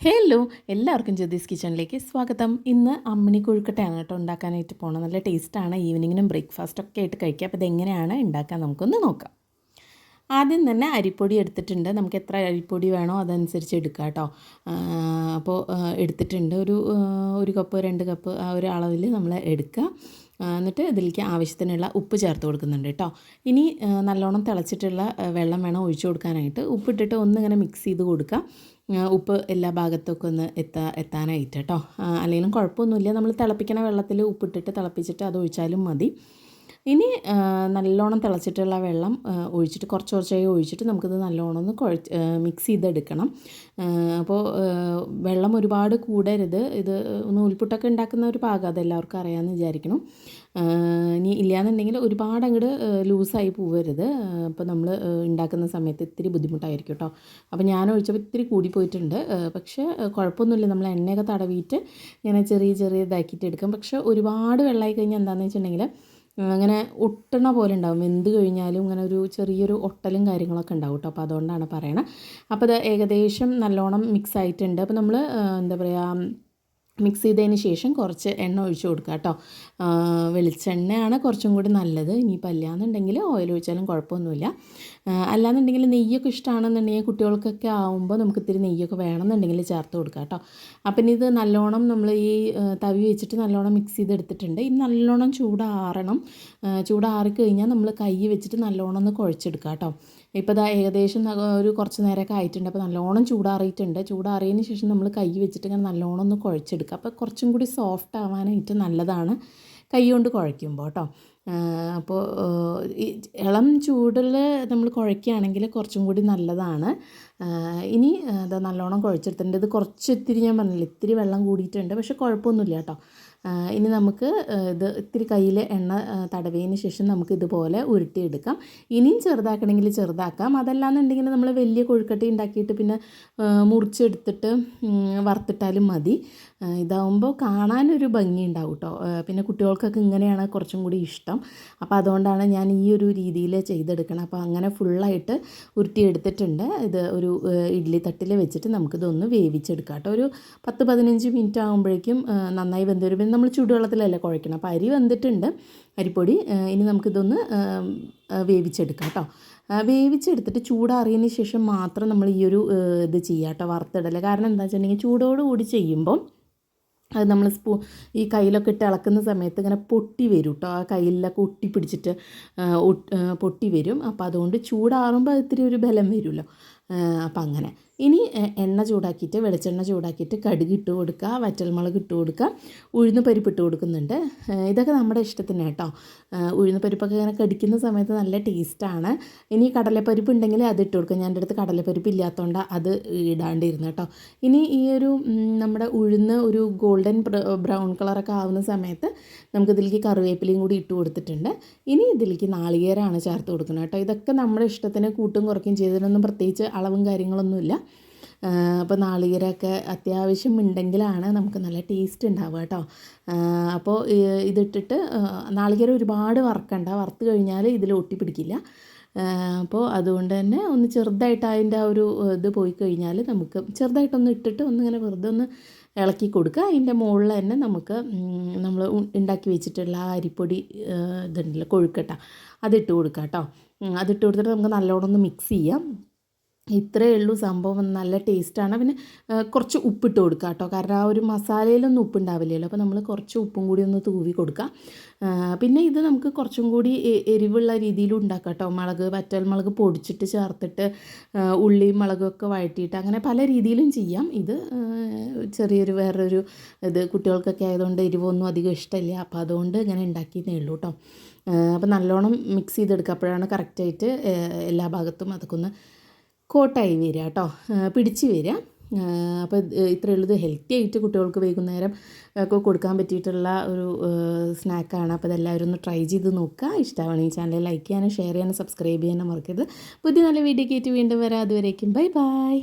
Hello എല്ലാവർക്കും ജ്യോതിസ് കിച്ചണിലേക്ക് സ്വാഗതം. ഇന്ന് അമ്മിണി കൊഴുക്കട്ടയാണ് കേട്ടോ ഉണ്ടാക്കാനായിട്ട് പോകണം നല്ല ടേസ്റ്റാണ് ഈവനിങ്ങിനും ബ്രേക്ക്ഫാസ്റ്റ് ഒക്കെ ആയിട്ട് കഴിക്കുക അപ്പോൾ ഇതെങ്ങനെയാണ് ഉണ്ടാക്കാൻ നമുക്കൊന്ന് നോക്കാം. ആദ്യം തന്നെ അരിപ്പൊടി എടുത്തിട്ടുണ്ട്. നമുക്ക് എത്ര അരിപ്പൊടി വേണോ അതനുസരിച്ച് എടുക്കുക കേട്ടോ. അപ്പോൾ എടുത്തിട്ടുണ്ട്. ഒരു ഒരു കപ്പ് രണ്ട് കപ്പ് ആ ഒരു അളവിൽ നമ്മൾ എടുക്കുക എന്നിട്ട് ഇതിലേക്ക് ആവശ്യത്തിനുള്ള ഉപ്പ് ചേർത്ത് കൊടുക്കുന്നുണ്ട് കേട്ടോ. ഇനി നല്ലോണം തിളച്ചിട്ടുള്ള വെള്ളം വേണം ഒഴിച്ചു കൊടുക്കാനായിട്ട്. ഉപ്പിട്ടിട്ട് ഒന്നിങ്ങനെ മിക്സ് ചെയ്ത് കൊടുക്കുക ഉപ്പ് എല്ലാ ഭാഗത്തൊക്കെ ഒന്ന് എത്താ എത്താനായിട്ട് കേട്ടോ. അല്ലെങ്കിലും കുഴപ്പമൊന്നുമില്ല. നമ്മൾ തിളപ്പിക്കണ വെള്ളത്തിൽ ഉപ്പിട്ടിട്ട് തിളപ്പിച്ചിട്ട് അത് ഒഴിച്ചാലും മതി. ഇനി നല്ലോണം തിളച്ചിട്ടുള്ള വെള്ളം ഒഴിച്ചിട്ട് കുറച്ച് കുറച്ചായി ഒഴിച്ചിട്ട് നമുക്കിത് നല്ലോണം ഒന്ന് കുഴച്ച് മിക്സ് ചെയ്തെടുക്കണം. അപ്പോൾ വെള്ളം ഒരുപാട് കൂടരുത്. ഇത് നൂൽപുട്ടൊക്കെ ഉണ്ടാക്കുന്ന ഒരു പാകം അതെല്ലാവർക്കും അറിയാമെന്ന് വിചാരിക്കണം. ഇനി ഇല്ലയെന്നുണ്ടെങ്കിൽ ഒരുപാട് അങ്ങോട്ട് ലൂസായി പോവരുത്. അപ്പോൾ നമ്മൾ ഉണ്ടാക്കുന്ന സമയത്ത് ഇത്തിരി ബുദ്ധിമുട്ടായിരിക്കും കേട്ടോ. അപ്പോൾ ഞാൻ ഒഴിച്ചപ്പോൾ ഇത്തിരി കൂടി പോയിട്ടുണ്ട്. പക്ഷേ കുഴപ്പമൊന്നുമില്ല. നമ്മൾ എണ്ണയൊക്കെ തടവിയിട്ട് ഇങ്ങനെ ചെറിയ ചെറിയ ഇതാക്കിയിട്ട് എടുക്കാം. പക്ഷേ ഒരുപാട് വെള്ളമായി കഴിഞ്ഞാൽ എന്താണെന്ന് വെച്ചിട്ടുണ്ടെങ്കിൽ അങ്ങനെ ഒട്ടണ പോലെ ഉണ്ടാവും. വെന്ത് കഴിഞ്ഞാലും ഇങ്ങനെ ഒരു ചെറിയൊരു ഒട്ടലും കാര്യങ്ങളൊക്കെ ഉണ്ടാവും കേട്ടോ. അപ്പോൾ അതുകൊണ്ടാണ് പറയണത് അപ്പോൾ ഇത് ഏകദേശം നല്ലോണം മിക്സ് ആയിട്ടുണ്ട്. അപ്പോൾ നമ്മൾ എന്താ പറയുക മിക്സ് ചെയ്തതിന് ശേഷം കുറച്ച് എണ്ണ ഒഴിച്ച് കൊടുക്കുക കേട്ടോ. വെളിച്ചെണ്ണയാണ് കുറച്ചും കൂടി നല്ലത്. ഇനിയിപ്പോൾ അല്ലാന്നുണ്ടെങ്കിൽ ഓയിൽ ഒഴിച്ചാലും കുഴപ്പമൊന്നുമില്ല. അല്ലാന്നുണ്ടെങ്കിൽ നെയ്യൊക്കെ ഇഷ്ടമാണെന്നുണ്ടെങ്കിൽ കുട്ടികൾക്കൊക്കെ ആവുമ്പോൾ നമുക്ക് ഇത്തിരി നെയ്യൊക്കെ വേണമെന്നുണ്ടെങ്കിൽ ചേർത്ത് കൊടുക്കുക കേട്ടോ. അപ്പം ഇനി ഇത് നല്ലോണം നമ്മൾ ഈ തവി വെച്ചിട്ട് നല്ലോണം മിക്സ് ചെയ്തെടുത്തിട്ടുണ്ട്. ഈ നല്ലോണം ചൂടാറണം. ചൂടാറി കഴിഞ്ഞാൽ നമ്മൾ കൈ വെച്ചിട്ട് നല്ലോണം ഒന്ന് കുഴച്ചെടുക്കുക കേട്ടോ. ഇപ്പോൾ ഇതാ ഏകദേശം ഒരു കുറച്ച് നേരമൊക്കെ ആയിട്ടുണ്ട്. അപ്പോൾ നല്ലോണം ചൂടാറിയിട്ടുണ്ട്. ചൂടാറിയതിന് ശേഷം നമ്മൾ കൈ വെച്ചിട്ട് ഇങ്ങനെ നല്ലോണം ഒന്ന് കുഴച്ചെടുക്കുക. അപ്പോൾ കുറച്ചും കൂടി സോഫ്റ്റ് ആവാനായിട്ട് നല്ലതാണ് കൈ കൊണ്ട് കുഴയ്ക്കുമ്പോൾ കേട്ടോ. അപ്പോൾ ഇളം ചൂടിൽ നമ്മൾ കുഴയ്ക്കുകയാണെങ്കിൽ കുറച്ചും കൂടി നല്ലതാണ്. ഇനി അത് നല്ലോണം കുഴച്ചെടുത്തിട്ടുണ്ട്. ഇത് കുറച്ച് ഇത്തിരി ഞാൻ പറഞ്ഞില്ല ഇത്തിരി വെള്ളം കൂടിയിട്ടുണ്ട്. പക്ഷെ കുഴപ്പമൊന്നുമില്ല കേട്ടോ. ഇനി നമുക്ക് ഇത് ഇത്തിരി കയ്യിൽ എണ്ണ തടവിയതിന് ശേഷം നമുക്ക് ഇതുപോലെ ഉരുട്ടിയെടുക്കാം. ഇനിയും ചെറുതാക്കണമെങ്കിൽ ചെറുതാക്കാം. അതല്ലാന്നുണ്ടെങ്കിൽ നമ്മൾ വലിയ കൊഴുക്കട്ടി ഉണ്ടാക്കിയിട്ട് പിന്നെ മുറിച്ചെടുത്തിട്ട് വറുത്തിട്ടാലും മതി. ഇതാവുമ്പോൾ കാണാനൊരു ഭംഗി ഉണ്ടാവും കേട്ടോ പിന്നെ കുട്ടികൾക്കൊക്കെ ഇങ്ങനെയാണ് കുറച്ചും കൂടി ഇഷ്ടം. അപ്പോൾ അതുകൊണ്ടാണ് ഞാൻ ഈ ഒരു രീതിയിൽ ചെയ്തെടുക്കണം. അപ്പോൾ അങ്ങനെ ഫുള്ളായിട്ട് ഉരുട്ടിയെടുത്തിട്ടുണ്ട്. ഇത് ഒരു ഇഡ്ഡലി തട്ടിൽ വെച്ചിട്ട് നമുക്കിതൊന്ന് വേവിച്ചെടുക്കാം കേട്ടോ ഒരു പത്ത് പതിനഞ്ച് മിനിറ്റ് ആകുമ്പോഴേക്കും നന്നായി വെന്ത് പിന്നെ നമ്മൾ ചൂടുവെള്ളത്തിലല്ലേ കുഴക്കണം. അപ്പോൾ അരി വന്നിട്ടുണ്ട്. അരിപ്പൊടി ഇനി നമുക്കിതൊന്ന് വേവിച്ചെടുക്കാം കേട്ടോ വേവിച്ചെടുത്തിട്ട് ചൂടാറിയതിന് ശേഷം മാത്രം നമ്മൾ ഈ ഒരു ഇത് ചെയ്യുക കേട്ടോ വറുത്തിടൽ കാരണം എന്താ വെച്ചിട്ടുണ്ടെങ്കിൽ ചൂടോടുകൂടി ചെയ്യുമ്പോൾ അത് നമ്മൾ സ്പൂ ഈ കയ്യിലൊക്കെ ഇട്ട് ഇളക്കുന്ന സമയത്ത് ഇങ്ങനെ പൊട്ടി വരും കേട്ടോ ആ കയ്യിലൊക്കെ ഒട്ടി പിടിച്ചിട്ട് പൊട്ടി വരും. അപ്പോൾ അതുകൊണ്ട് ചൂടാറുമ്പോൾ ഇത്തിരി ഒരു ബലം വരുമല്ലോ. അപ്പം അങ്ങനെ. ഇനി എണ്ണ ചൂടാക്കിയിട്ട് വെളിച്ചെണ്ണ ചൂടാക്കിയിട്ട് കടുക് ഇട്ട് കൊടുക്കുക വറ്റൽമുളക് ഇട്ട് കൊടുക്കുക ഉഴുന്ന് പരിപ്പ് ഇട്ട് കൊടുക്കുന്നുണ്ട്. ഇതൊക്കെ നമ്മുടെ ഇഷ്ടത്തിന് കേട്ടോ. ഉഴുന്ന് പരിപ്പൊക്കെ ഇങ്ങനെ കടിക്കുന്ന സമയത്ത് നല്ല ടേസ്റ്റാണ് ഇനി കടലപ്പരിപ്പ് ഉണ്ടെങ്കിൽ അത് ഇട്ട് കൊടുക്കുക ഞാൻ എന്റെ അടുത്ത് കടലപ്പരിപ്പ് ഇല്ലാത്തതുകൊണ്ട് അത് ഇടാണ്ടിരുന്നു കേട്ടോ. ഇനി ഈ ഒരു നമ്മുടെ ഉഴുന്ന് ഒരു ഗോൾഡൻ ബ്രൗൺ കളറൊക്കെ ആവുന്ന സമയത്ത് നമുക്ക് ഇതിലേക്ക് കറിവേപ്പിലയും കൂടി ഇട്ട് കൊടുത്തിട്ടുണ്ട്. ഇനി ഇതിലേക്ക് നാളികേരമാണ് ചേർത്ത് കൊടുക്കുന്നത് കേട്ടോ. ഇതൊക്കെ നമ്മുടെ ഇഷ്ടത്തിന് കൂട്ടും കുറയ്ക്കും ചെയ്തിട്ടൊന്നും പ്രത്യേകിച്ച് അളവും കാര്യങ്ങളൊന്നുമില്ല. അപ്പോൾ നാളികേരമൊക്കെ അത്യാവശ്യം ഉണ്ടെങ്കിലാണ് നമുക്ക് നല്ല ടേസ്റ്റ് ഉണ്ടാവുക കേട്ടോ. അപ്പോൾ ഇതിട്ടിട്ട് നാളികേരം ഒരുപാട് വറക്കണ്ട. വറുത്ത് കഴിഞ്ഞാൽ ഇതിൽ ഒട്ടിപ്പിടിക്കില്ല അപ്പോൾ അതുകൊണ്ട് തന്നെ ഒന്ന് ചെറുതായിട്ട് അതിന്റെ ആ ഒരു ഇത് പോയി കഴിഞ്ഞാൽ നമുക്ക് ചെറുതായിട്ടൊന്ന് ഇട്ടിട്ട് ഒന്നിങ്ങനെ വെറുതെ ഒന്ന് ഇളക്കി കൊടുക്കുക. അതിന്റെ മുകളിൽ തന്നെ നമുക്ക് നമ്മൾ ഉണ്ടാക്കി വെച്ചിട്ടുള്ള ആ അരിപ്പൊടി ഇതുണ്ടല്ലോ കൊഴുക്കട്ട. അതിട്ട് കൊടുക്കാം കേട്ടോ. അതിട്ട് കൊടുത്തിട്ട് നമുക്ക് നല്ലോണം ഒന്ന് മിക്സ് ചെയ്യാം. ഇത്രയേ ഉള്ളൂ സംഭവം. നല്ല ടേസ്റ്റാണ് പിന്നെ കുറച്ച് ഉപ്പിട്ട് കൊടുക്കുക കേട്ടോ. കാരണം ആ ഒരു മസാലയിലൊന്നും ഉപ്പുണ്ടാവില്ലല്ലോ. അപ്പോൾ നമ്മൾ കുറച്ച് ഉപ്പും കൂടി ഒന്ന് തൂവി കൊടുക്കുക പിന്നെ ഇത് നമുക്ക് കുറച്ചും കൂടി എരിവുള്ള രീതിയിൽ ഉണ്ടാക്കാം കേട്ടോ. മുളക് വറ്റൽ മുളക് പൊടിച്ചിട്ട് ചേർത്തിട്ട് ഉള്ളി മുളകൊക്കെ വഴറ്റിയിട്ട് അങ്ങനെ പല രീതിയിലും ചെയ്യാം. ഇത് ചെറിയൊരു വേറൊരു ഇത് കുട്ടികൾക്കൊക്കെ ആയതുകൊണ്ട് എരിവൊന്നും അധികം ഇഷ്ടമില്ല. അപ്പോൾ അതുകൊണ്ട് ഇങ്ങനെ ഉണ്ടാക്കിയെന്നേ ഉള്ളൂ കേട്ടോ. അപ്പോൾ നല്ലോണം മിക്സ് ചെയ്തെടുക്കുക. അപ്പോഴാണ് കറക്റ്റായിട്ട് എല്ലാ ഭാഗത്തും അതൊക്കെ ഒന്ന് കോട്ടായി വരിക കേട്ടോ. പിടിച്ച് വരിക. അപ്പോൾ ഇത്രയേ ഉള്ളത് ഹെൽത്തി ആയിട്ട് കുട്ടികൾക്ക് വൈകുന്നേരം ഒക്കെ കൊടുക്കാൻ പറ്റിയിട്ടുള്ള ഒരു സ്നാക്കാണ് അപ്പോൾ ഇതെല്ലാവരും ഒന്ന് ട്രൈ ചെയ്ത് നോക്കുക. ഇഷ്ടമാണെങ്കിൽ ചാനൽ ലൈക്ക് ചെയ്യാനും ഷെയർ ചെയ്യാനും സബ്സ്ക്രൈബ് ചെയ്യാനും മറക്കരുത്. പുതിയ നല്ല വീഡിയോ കേട്ട് വീണ്ടും വരാം. അതുവരേക്കും. Bye bye